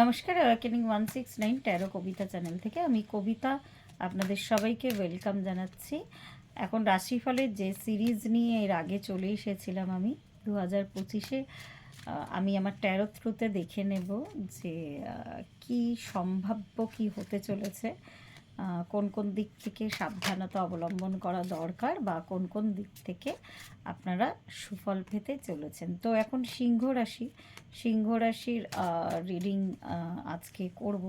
নমস্কার awakening one six nine tarot Kavita channel থেকে আমি কবিতা আপনাদের সবাইকে ওয়েলকাম জানাচ্ছি। এখন রাশিফলের যে সিরিজ নিয়ে এর আগে চলে এসেছিলাম আমি দু হাজার পঁচিশে আমি আমার ট্যারো থ্রুতে দেখে নেব যে কি সম্ভাব্য কি হতে চলেছে। কোন কোন দিক থেকে সাবধানতা অবলম্বন করা দরকার বা কোন কোন দিক থেকে আপনারা সুফল পেতে চলেছেন। তো এখন সিংহ রাশি, সিংহ রাশির রিডিং আজকে করব।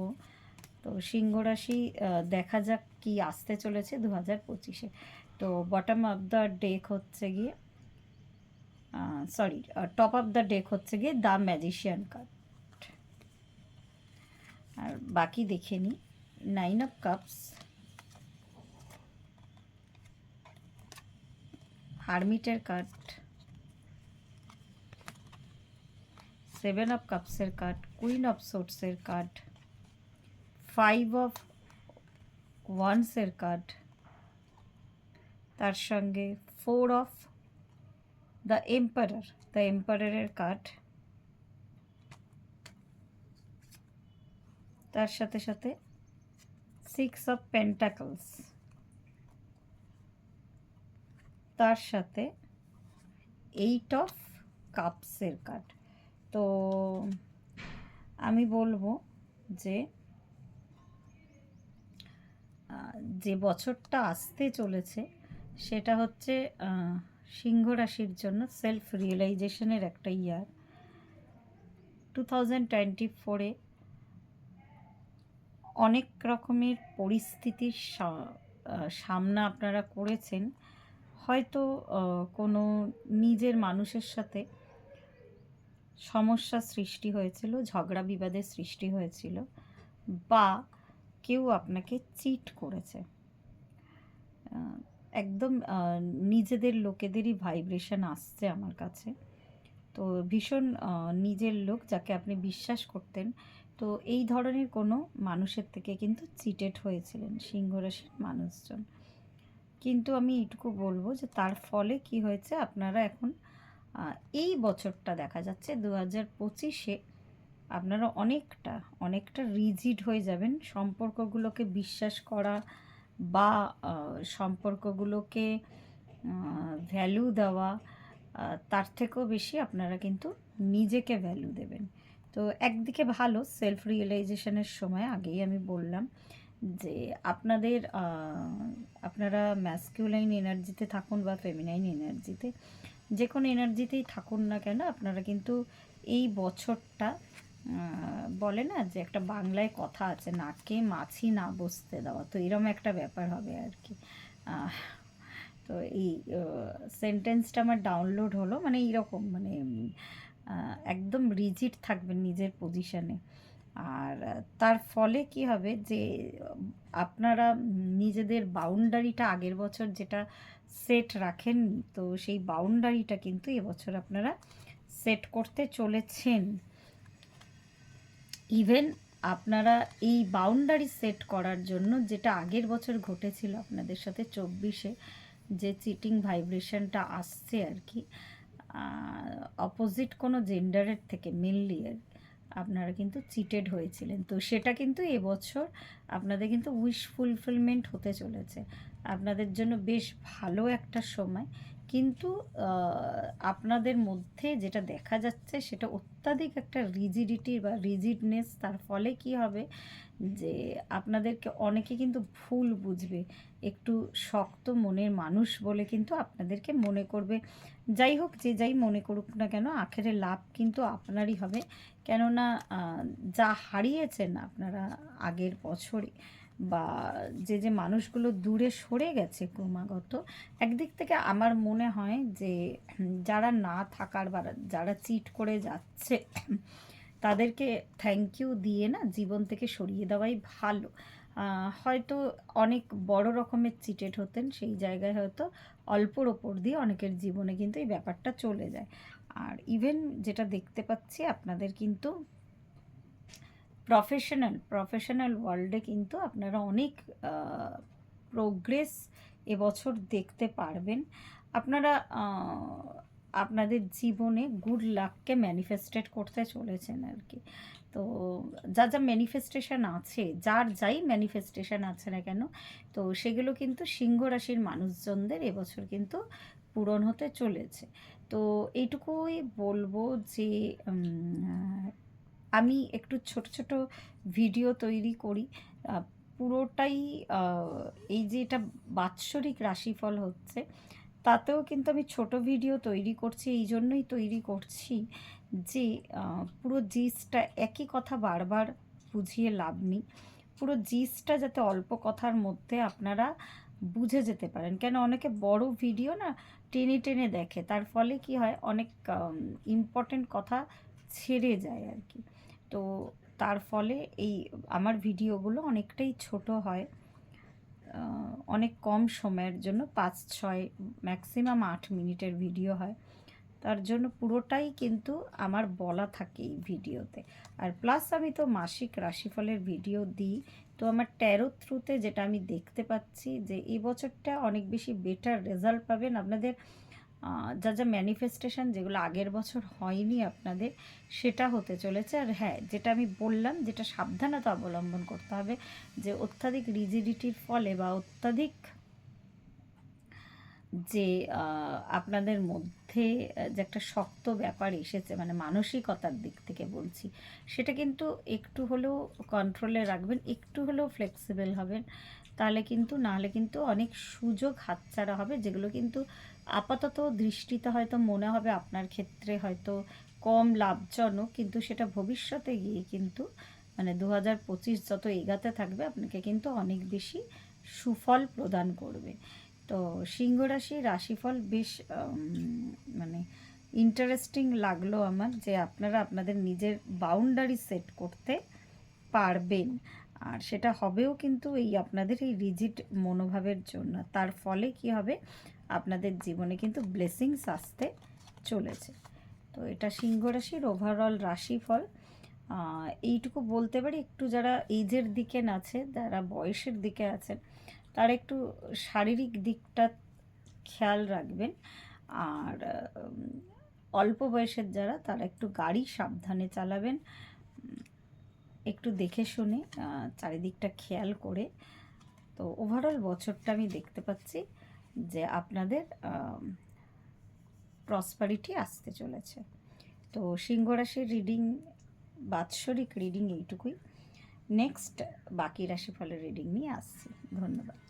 তো সিংহ রাশি দেখা যাক কি আসতে চলেছে দু হাজার পঁচিশে। তো বটম অফ দ্য ডেক হচ্ছে গিয়ে sorry top of the deck হচ্ছে গিয়ে দ্য ম্যাজিশিয়ান কার্ড আর বাকি দেখে নিই। নাইন অফ কাপস হারমিটের কার্ড সেভেন অফ কাপসের কার্ড কুইন অফ সোটসের কার্ড ফাইভ অফ ওয়ান্সের কার্ড তার সঙ্গে four of the emperor the এম্পারারের card তার সাথে সাথে সিক্স অফ পেন্টাকলস। তার সাথে এইট অফ কাপসের কার্ড। তো আমি বলব যে যে বছরটা আসতে চলেছে, সেটা হচ্ছে সিংহ রাশির জন্য সেলফ রিয়েলাইজেশনের একটা ইয়ার টু থাউজেন্ড টোয়েন্টি ফোরে অনেক রকমের পরিস্থিতির সামনা আপনারা করেছেন। হয়তো কোনো নিজের মানুষের সাথে সমস্যা সৃষ্টি হয়েছিল, ঝগড়া বিবাদের সৃষ্টি হয়েছিল, বা কেউ আপনাকে চিট করেছে। একদম নিজেদের লোকেদেরই ভাইব্রেশন আসছে আমার কাছে। তো ভীষণ নিজের লোক যাকে আপনি বিশ্বাস করতেন তো এই ধরনের কোনো মানুষের থেকে কিন্তু চিটেড হয়েছিলেন সিংহ রাশির মানুষজন। কিন্তু আমি এইটুকু বলব যে তার ফলে কি হয়েছে? আপনারা এখন এই বছরটা দেখা যাচ্ছে দু হাজার পঁচিশে আপনারা অনেকটা অনেকটা রিজিড হয়ে যাবেন। সম্পর্কগুলোকে বিশ্বাস করা বা সম্পর্কগুলোকে ভ্যালু দেওয়া তার থেকেও বেশি আপনারা কিন্তু নিজেকে ভ্যালু দেবেন। তো একদিকে ভালো সেলফ রিয়েলাইজেশনের সময় আগেই আমি বললাম যে আপনাদের আপনারা ম্যাসকিউলাইন এনার্জিতে থাকুন বা ফেমিনাইন এনার্জিতে যে কোনো এনার্জিতেই থাকুন না কেন, আপনারা কিন্তু এই বছরটা বলে না যে একটা বাংলায় কথা আছে, নাকে মাছি না বসতে দেওয়া, তো এরম একটা ব্যাপার হবে আর কি। তো এই সেন্টেন্সটা আমার ডাউনলোড হলো মানে এইরকম মানে একদম রিজিড থাকবেন নিজের পজিশানে আর তার ফলে কি হবে যে, আপনারা নিজেদের বাউন্ডারিটা আগের বছর যেটা সেট রাখেননি তো সেই বাউন্ডারিটা কিন্তু এবছর আপনারা সেট করতে চলেছেন। ইভেন আপনারা এই বাউন্ডারি সেট করার জন্য যেটা আগের বছর ঘটেছিল আপনাদের সাথে চব্বিশে, যে চিটিং ভাইব্রেশনটা আসছে আর কি অপোজিট কোনো জেন্ডারের থেকে মেনলি আপনারা কিন্তু চিটেড হয়েছিলেন। তো সেটা কিন্তু এবছর আপনাদের কিন্তু উইশ ফুলফিলমেন্ট হতে চলেছে। আপনাদের জন্য বেশ ভালো একটা সময়। কিন্তু আপনাদের মধ্যে যেটা দেখা যাচ্ছে সেটা অত্যাধিক একটা রিজিডিটি বা রিজিডনেস তার ফলে কি হবে? যে আপনাদেরকে অনেকে কিন্তু ভুল বুঝবে। একটু শক্ত মনের মানুষ বলে কিন্তু আপনাদেরকে মনে করবে। যাই হোক, যে যাই মনে করুক না কেন, আখেরে লাভ কিন্তু আপনারই হবে। কেননা যা হারিয়েছেন আপনারা আগের বছরে বা যে যে মানুষগুলো দূরে সরে গেছে ক্রমাগত, একদিক থেকে আমার মনে হয় যে, যারা না থাকার বা যারা চিট করে যাচ্ছে, তাদেরকে থ্যাংক ইউ দিয়ে না জীবন থেকে সরিয়ে দেওয়াই ভালো। হয়তো অনেক বড় রকমের চিটেড হতেন, সেই জায়গায় হয়তো অল্পর ওপর দিয়ে অনেকের জীবনে কিন্তু এই ব্যাপারটা চলে যায়। আর ইভেন যেটা দেখতে পাচ্ছি, আপনাদের কিন্তু প্রফেশনাল প্রফেশনাল ওয়ার্ল্ডে কিন্তু আপনারা অনেক প্রোগ্রেস এবছর দেখতে পারবেন। আপনারা আপনাদের জীবনে গুড লাককে ম্যানিফেস্টেড করতে চলেছেন আর কি। তো যা যা ম্যানিফেস্টেশন আছে, যার যাই ম্যানিফেস্টেশন আছে না কেন, তো সেগুলো কিন্তু সিংহ রাশির মানুষজনদের এবছর কিন্তু পূরণ হতে চলেছে। তো এইটুকুই বলব যে আমি একটু ছোট ছোট ভিডিও তৈরি করি। পুরোটাই এই যে এটা বাৎসরিক রাশিফল হচ্ছে, তাতেও কিন্তু আমি ছোট ভিডিও তৈরি করছি, এই জন্যই তৈরি করছি যে পুরো জিসটা একই কথা বারবার বুঝিয়ে লাভ নেই। পুরো জিসটা যাতে অল্প কথার মধ্যে আপনারা বুঝে যেতে পারেন। কেন অনেকে বড় ভিডিও না টেনে টেনে দেখে, তার ফলে কি হয়, অনেক ইম্পর্টেন্ট কথা ছেড়ে যায় আর কি। তো তার ফলে এই আমার ভিডিওগুলো অনেকটাই ছোট হয়। অনেক কম সময়ের জন্য পাঁচ, ছয় ম্যাক্সিমাম আট মিনিটের ভিডিও হয়। তার জন্য পুরোটাই কিন্তু আমার বলা থাকে এই ভিডিওতে। আর প্লাস আমি তো মাসিক রাশিফলের ভিডিও দিই। তো আমার ট্যারো থ্রুতে যেটা আমি দেখতে পাচ্ছি যে এই বছরটা অনেক বেশি বেটার রেজাল্ট পাবেন। আপনাদের যা যা ম্যানিফেস্টেশন যেগুলো আগের বছর হয়নি আপনাদের, সেটা হতে চলেছে। আর হ্যাঁ যেটা আমি বললাম, যেটা সাবধানতা অবলম্বন করতে হবে, যে অত্যাধিক রিজিডিটির ফলে বা অত্যাধিক যে আপনাদের মধ্যে যে একটা শক্ত ব্যাপার এসেছে মানে মানসিকতার দিক থেকে বলছি, সেটা কিন্তু একটু হলেও কন্ট্রোলে রাখবেন, একটু হলেও ফ্লেক্সিবল হবেন। তাহলে কিন্তু নাহলে কিন্তু অনেক সুযোগ হাতছাড়া হবে, যেগুলো কিন্তু আপাতত দৃষ্টিতে হয়তো মনে হবে আপনার ক্ষেত্রে হয়তো কম লাভজনক, কিন্তু সেটা ভবিষ্যতে গিয়ে কিন্তু মানে দু হাজার পঁচিশ যত এগাতে থাকবে, আপনাকে কিন্তু অনেক বেশি সুফল প্রদান করবে। তো সিংহ রাশি রাশিফল বেশ মানে ইন্টারেস্টিং লাগল আমার যে আপনারা আপনাদের নিজের বাউন্ডারি সেট করতে পারবেন। আর সেটা হবেও কিন্তু এই আপনাদের এই রিজিট মনোভাবের জন্য। তার ফলে কি হবে? আপনাদের জীবনে কিন্তু ব্লেসিংস আসতে চলেছে। তো এটা সিংহ রাশির ওভারঅল রাশিফল। এইটুকু বলতে পারি, একটু যারা এইজের দিকে আছে, যারা বয়সের দিকে আছেন, তারা একটু শারীরিক দিকটা খেয়াল রাখবেন। আর অল্প বয়সের যারা, তারা একটু গাড়ি সাবধানে চালাবেন। একটু দেখে শুনে চারিদিকটা খেয়াল করে। তো ওভারঅল বছরটা আমি দেখতে পাচ্ছি যে আপনাদের প্রসপারিটি আসতে চলেছে। তো সিংহ রাশির রিডিং বাৎসরিক রিডিং এইটুকুই। নেক্সট বাকি রাশিফলের রিডিং নিয়ে আসছি। ধন্যবাদ।